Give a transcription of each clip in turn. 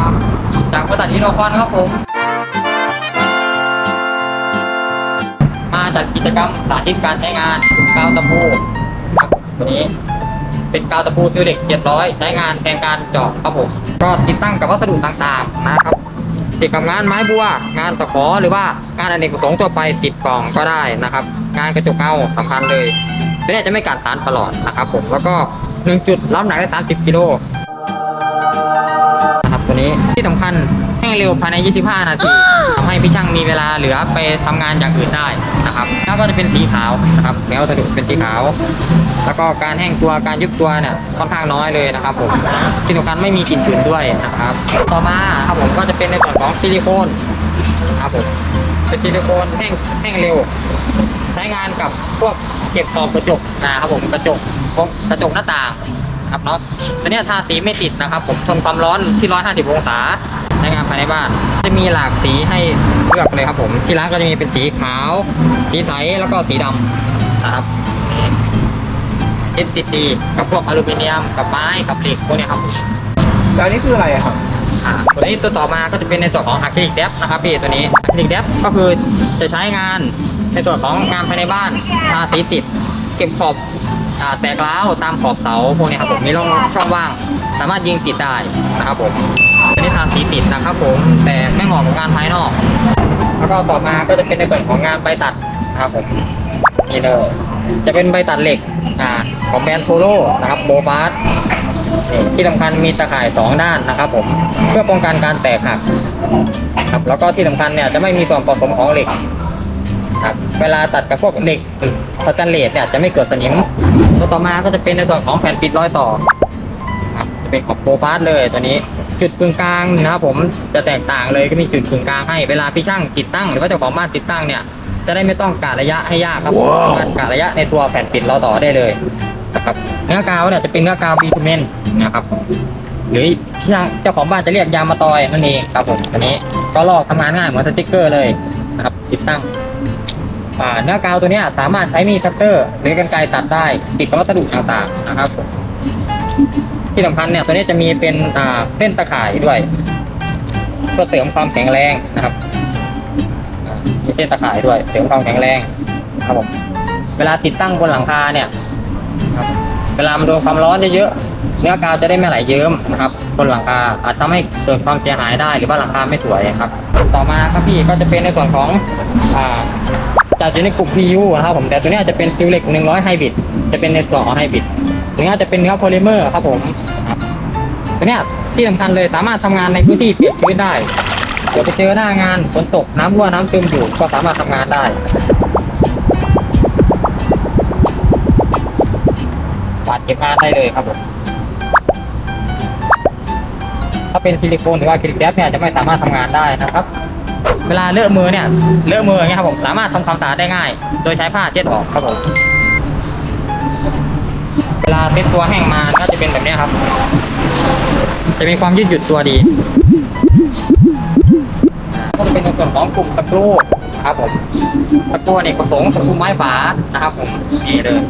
ับจากบริษัทอีโนคอนครับผม มาจัดกิจกรรมสาธิตการใช้งานกาวตะปูครับตัวนี้เป็นกาวตะปูซิลเล็ก700 ใช้งานแทนการเจาะครับผมก็ติดตั้งกับวัสดุต่างๆนะครับติดกับงานไม้บัว งานตะขอหรือว่างานอเนกประสงค์ทั่วไปติดกล่องก็ได้นะครับ งานกระจกเงาสำคัญเลยตัวนี้จะไม่กัดสารตลอดนะครับผมแล้วก็หนึ่งจุดรับหนักได้ 30 กิโล ตัวนี้ที่สำคัญแห้งเร็วภายใน 25 นาทีทำให้พี่ช่างมีเวลาเหลือไปทำงานอย่างอื่นได้นะครับแล้วก็จะเป็นสีขาวนะครับแนววัสดุเป็นสีขาว แล้วก็การแห้งตัวการยุบตัวเนี่ยค่อนข้างน้อยเลยนะครับผมที่สำคัญไม่มีกลิ่นฉุนด้วยนะครับ ต่อมาครับผมก็จะเป็นในส่วนของซิลิโคนครับผมเป็นซิลิโคนแห้งแห้งเร็วใช้งานกับพวกเก็บขอบกระจกนะครับผมกระจกพวกกระจกหน้าต่าง ครับเนาะตัวเนี้ยทาสีไม่ติดนะครับ ผมทนความร้อนที่ 150 องศาใช้งานภายในบ้าน จะมีหลากสีให้เลือกเลยครับผม ที่ร้านก็จะมีเป็นสีขาว สีใส แล้วก็สีดำนะครับ STC กับพวกอลูมิเนียม กับไม้ กับเหล็กพวกเนี้ยครับแล้วอันนี้คืออะไรอะครับ อ่าตัวนี้ตัวต่อมาก็จะเป็นในส่วนของอะคริลิกเดฟนะครับพี่ตัวนี้อะคริลิกเดฟก็คือจะใช้งานในส่วนของงานภายในบ้านทาสีติด เก็บขอบ อ่าแตกร้าวตามขอบเสาพวกนี้ครับผมมีร่องช่องว่าง สามารถยิงติดได้นะครับผมตัวนี้ทาสีติดนะครับ ผมแต่ไม่เหมาะกับงานภายนอก แล้วก็ต่อมาก็จะเป็นในส่วนของงานใบตัดนะครับผมนี่เลยจะเป็นใบตัดเหล็กอ่าของแบรนด์โทโร่นะครับโบบาร์ที่สำคัญมีตะข่ายสองด้านนะครับ ผมเพื่อป้องกันการแตกหักครับแล้วก็ที่สำคัญเนี่ยจะไม่มีส่วนผสมของเหล็ก ครับเวลาตัดกับพวกเหล็กสแตนเลสเนี่ยจะไม่เกิดสนิมตัวต่อมาก็จะเป็นในส่วนของแผ่นปิดรอยต่อครับจะเป็นของโปรฟาสเลยตัวนี้จุดกึ่งกลางนะครับผมจะแตกต่างเลยก็มีจุดกึ่งกลางให้เวลาพี่ช่างติดตั้งหรือว่าเจ้าของบ้านติดตั้งเนี่ยจะได้ไม่ต้องกะระยะให้ยากครับผมสามารถกะระยะในตัวแผ่นปิดเราต่อได้เลยนะครับเนื้อกาวเนี่ยจะเป็นเนื้อกาวบีทูเมนนะครับหรือที่ช่างเจ้าของบ้านจะเรียกยางมาตอยนั่นเองครับผมตัวนี้ก็ลอกทำงานง่ายเหมือนสติ๊กเกอร์เลยนะครับติดตั้งอ่า เนื้อกาวตัวนี้สามารถใช้มีดคัตเตอร์ หรือกรรไกรตัดได้ติดกับวัสดุต่างๆนะครับ ที่สำคัญเนี่ยตัวนี้จะมีเป็นอ่าเส้นตะข่ายด้วยเพื่อเสริมความแข็งแรงนะครับมีเส้นตะข่ายด้วยเสริมความแข็งแรงครับผมเวลาติดตั้งบนหลังคาเนี่ยครับเวลามันโดนความร้อนเยอะๆเนื้อกาวจะได้ไม่ไหลเยิ้มนะครับ บนหลังคาอาจทำให้เกิดความเสียหายได้หรือว่าหลังคาไม่สวยครับ ต่อมาครับพี่ก็จะเป็นในส่วนของอ่า จากอยู่ในกลุ่ม PU นะครับผมแต่ตัวนี้ยจะเป็นซิลเล็ก100ไฮบริดจะเป็นในส่วนของไฮบริดเนื้อจะเป็นเนื้อโพลิเมอร์ครับผมตัวนี้ที่สำคัญเลยสามารถทำงานในพื้นที่เปียกชื้นได้เดี๋ยวไปเจอหน้างานฝนตกน้ำรั่วน้ำซึมอยู่ก็สามารถทำงานได้ปาดเก็บงานได้เลยครับผมถ้าเป็นซิลิโคนหรือว่าคลิกแดปเนี่ยจะไม่สามารถทำงานได้นะครับ เวลาเลอะมือเนี่ยเลอะมืออย่างเงี้ยครับผมสามารถทำความสะอาดได้ง่าย โดยใช้ผ้าเช็ดออกครับผมเวลาเซ็ตตัวแห้งมาก็จะเป็นแบบนี้ครับ จะมีความยืดหยุ่นตัวดีก็จะเป็นในส่วนของกลุ่มตะกรูครับผมตะกรูเนี่ยประสงตะกรูไม้ฝานะครับผมนี่เลย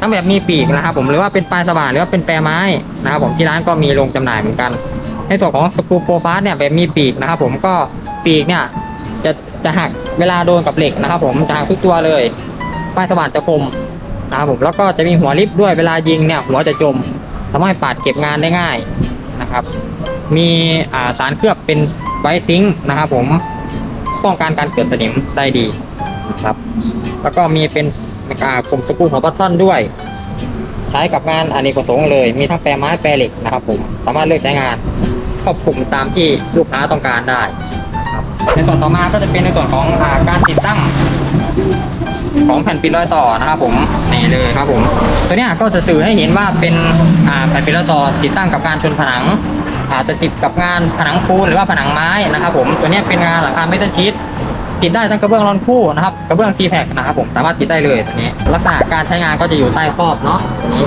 ทั้งแบบมีปีกนะครับผมหรือว่าเป็นปลายสว่านหรือว่าเป็นแปรไม้นะครับผมที่ร้านก็มีลงจำหน่ายเหมือนกัน ในส่วนของสกรูโปรฟาสเนี่ยแบบมีปีกนะครับผมก็ ปีกเนี่ย จะจะหักเวลาโดนกับเหล็กนะครับ ผมจะหักทุกตัวเลยป้ายสว่านจะคมนะครับผมแล้วก็จะมีหัวลิฟด้วยเวลายิงเนี่ย หัวจะจมทำให้ปาดเก็บงานได้ง่ายนะครับ มีสารเคลือบเป็นไวซิงค์นะครับผมป้องกันการเกิดสนิมได้ดีนะครับ แล้วก็มีเป็นอ่ากลุ่มสกูของปัตทอนด้วย ใช้กับงานอเนกประสงค์เลย มีทั้งแปรไม้แปรเหล็กนะครับผม สามารถเลือกใช้งานครอบคลุมตามที่ลูกค้าต้องการได้ ในส่วนต่อมาก็จะเป็นในส่วนของอาการติดตั้งของแผ่นปิดรอยต่อนะครับผมนี่เลยครับผม ตัวนี้ก็จะสื่อให้เห็นว่าเป็นแผ่นปิดรอยต่อติดตั้งกับการชนผนังอาจจะติดกับงานผนังปูนหรือว่าผนังไม้นะครับผมตัวนี้เป็นงานหลังคาเมทัลชีตติดได้ทั้งกระเบื้องรอนคู่นะครับกระเบื้องทีแพ็กนะครับผมสามารถติดได้เลยตัวนี้ ลักษณะการใช้งานก็จะอยู่ใต้ครอบเนาะตัวนี้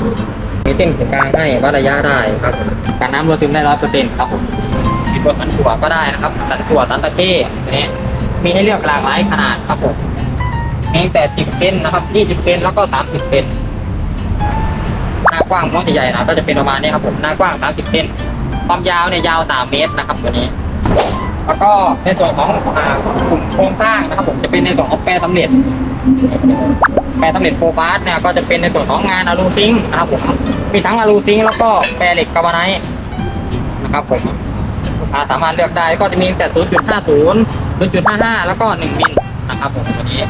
มีเส้นขึงกลางให้วัดระยะได้ครับการน้ำรั่วซึมได้ร้อยเปอร์เซ็นต์ครับผม ตัวสันถั่วก็ได้นะครับ สันถั่วสันตะเข้นี้มีให้เลือกหลากหลายขนาดครับผมมีแต่สิบเซนนะครับยี่สิบเซนแล้วก็สามสิบเซนหน้ากว้างม้วนใหญ่ๆนะก็จะเป็นประมาณนี้ครับผมหน้ากว้างสามสิบเซนความยาวเนี่ยยาว3เมตรนะครับตัวนี้ แล้วก็ในส่วนของกลุ่มโครงสร้างนะครับผมจะเป็นในส่วนของแปรสำเร็จแปรสำเร็จโฟฟาสเนี่ยก็จะเป็นในส่วนของงานอะลูซิงนะครับผมมีทั้งอะลูซิงแล้วก็แปรเหล็กกาบาไนท์นะครับผม ลูกค้าสามารถเลือกได้ก็จะมีตั้งแต่ 0.50 0.55 แล้วก็ 1 มิลนะครับผมตัวนี้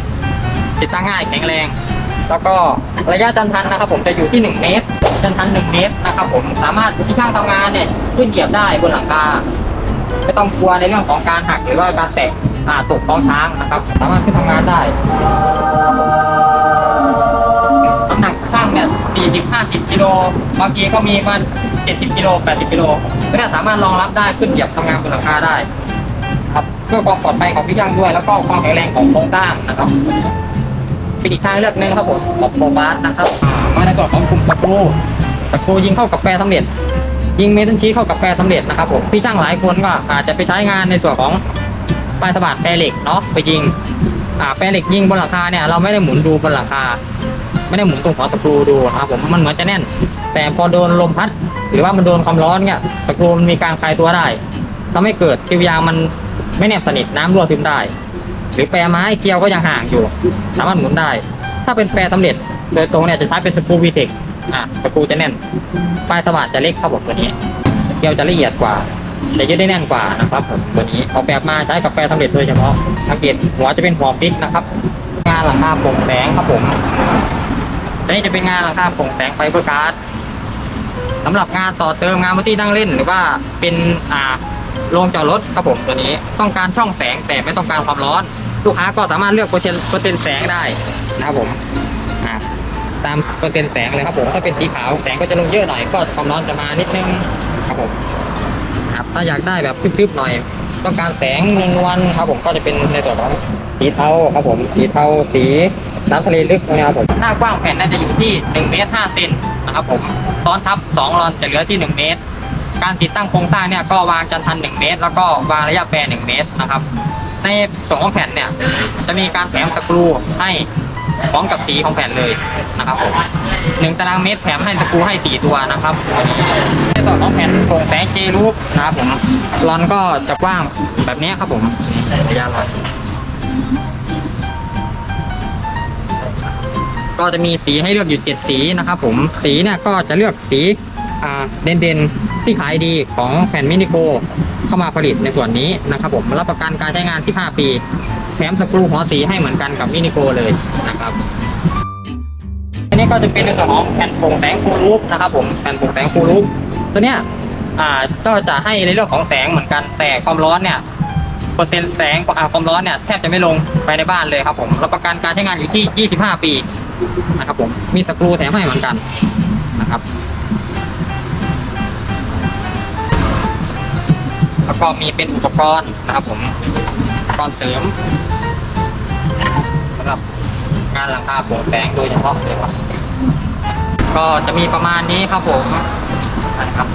ติดตั้งง่ายแข็งแรง แล้วก็ระยะจันทันนะครับ ผมจะอยู่ที่ 1 เมตร จันทัน 1 เมตรนะครับ ผมสามารถที่ช่างทำงานเนี่ยขึ้นเหยียบได้บนหลังคาไม่ต้องกลัวในเรื่องของการหักหรือว่าการแตกอ่าตกท้องช้างนะครับ สามารถขึ้นทำงานได้น้ำหนักช่างเนี่ย 40 50กิโลบางทีก็มีมา 70กิโล80กิโลก็เนี่ยสามารถรองรับได้ขึ้นเหยียบทำงานบนหลังคาได้ ครับเพื่อความปลอดภัยของพี่ช่างด้วย แล้วก็ความแข็งแรงของโครงสร้างนะครับเป็นอีกทางเลือกหนึ่งครับผมของโฟบาสนะครับมาในตัวของกลุ่มตะปูตะปูยิงเข้ากับแปรสำเร็จ ยิงเมทัลชีเข้ากับแปรสำเร็จนะครับผมพี่ช่างหลายคนก็อาจจะไปใช้งานในส่วนของปลายสะบัดแปรเหล็กเนาะไปยิงอ่าแปรเหล็กยิงบนหลังคาเนี่ยเราไม่ได้หมุนดูบนหลังคา ไม่ได้หมุนตรงหัวสกรูดูนะครับผมมันเหมือนจะแน่น แต่พอโดนลมพัด หรือว่ามันโดนความร้อนเนี่ยสกรูมันมีการคลายตัวได้ทำให้เกิดเกลียวยางมันไม่แนบสนิทน้ำรั่วซึมได้ หรือแปรไม้เกลียวก็ยังห่างอยู่ สามารถหมุนได้ ถ้าเป็นแปรสำเร็จ โดยตรงเนี่ยจะใช้เป็นสกรูวีเทคอะสกรูจะแน่นปลายสว่านจะเล็กครับผมตัวนี้ เกลียวจะละเอียดกว่าจะยึดได้แน่นกว่านะครับผมตัวนี้ออกแบบมาใช้กับแปรสำเร็จโดยเฉพาะสังเกตหัวจะเป็นหัวฟิกนะครับงานหลังคาโปร่งแสงครับผม ตัวนี้จะเป็นงานหลังคาโปร่งแสงไฟเบอร์การ์ดสำหรับงานต่อเติมงานพื้นที่นั่งเล่น หรือว่าเป็นอ่าโรงจอดรถครับผมตัวนี้ ต้องการช่องแสงแต่ไม่ต้องการความร้อน ลูกค้าก็สามารถเลือกเปอร์เซ็นต์เปอร์เซ็นต์แสงได้นะครับผมอ่าตามเปอร์เซ็นต์แสงเลยครับผมถ้าเป็นสีขาวแสงก็จะลงเยอะหน่อยก็ความร้อนจะมานิดนึงครับผมครับถ้าอยากได้แบบทึบๆหน่อย ต้องการแสงนวลๆครับผมก็จะเป็นในส่วนของสีเทาครับผมสีเทาสี น้ำทะเลลึกนะครับผมหน้ากว้างแผ่นน่าจะอยู่ที่1เมตร5เซนนะครับผมซ้อนทับ2รอนจะเหลือที่ 1 เมตร การติดตั้งโครงสร้างเนี่ยก็วางจันทัน 1 เมตร แล้วก็วางระยะแปร1เมตรนะครับในส่วนของแผ่นเนี่ยจะมีการแถมสกรูให้พร้อมกับสีของแผ่นเลยนะครับผมหนึ่งตารางเมตรแถมให้สกรูให้สี่ตัวนะครับตัวนี้ในส่วนของแผ่นโปร่งแสงเจรูปนะครับผมรอนก็จะกว้างแบบนี้ครับผมระยะรอน ก็จะมีสีให้เลือกอยู่เจ็ดสีนะครับผมสีเนี่ยก็จะเลือกสีเด่นๆที่ขายดีของแผ่นมินิโกเข้ามาผลิตในส่วนนี้นะครับผมรับประกันการใช้งานที่ 5 ปี แถมสกรูหัวสีให้เหมือนกันกับมินิโกเลยนะครับอันนี้ก็จะเป็นในส่วนของแผ่นโปร่งแสงฟูรูปนะครับผมแผ่นโปร่งแสงฟูรูปตัวเนี้ยก็จะให้ในเรื่องของแสงเหมือนกันแต่ความร้อนเนี่ย เปอร์เซ็นต์แสงอ่าความร้อนเนี่ยแทบจะไม่ลงไปในบ้านเลยครับผมรับประกันการใช้งานอยู่ที่ 25 ปีนะครับผมมีสกรูแถมให้เหมือนกันนะครับแล้วก็มีเป็นอุปกรณ์นะครับผมอุปกรณ์เสริมสำหรับงานหลังคาโปร่งแสงโดยเฉพาะเลยครับก็จะมีประมาณนี้ครับผมนะครับ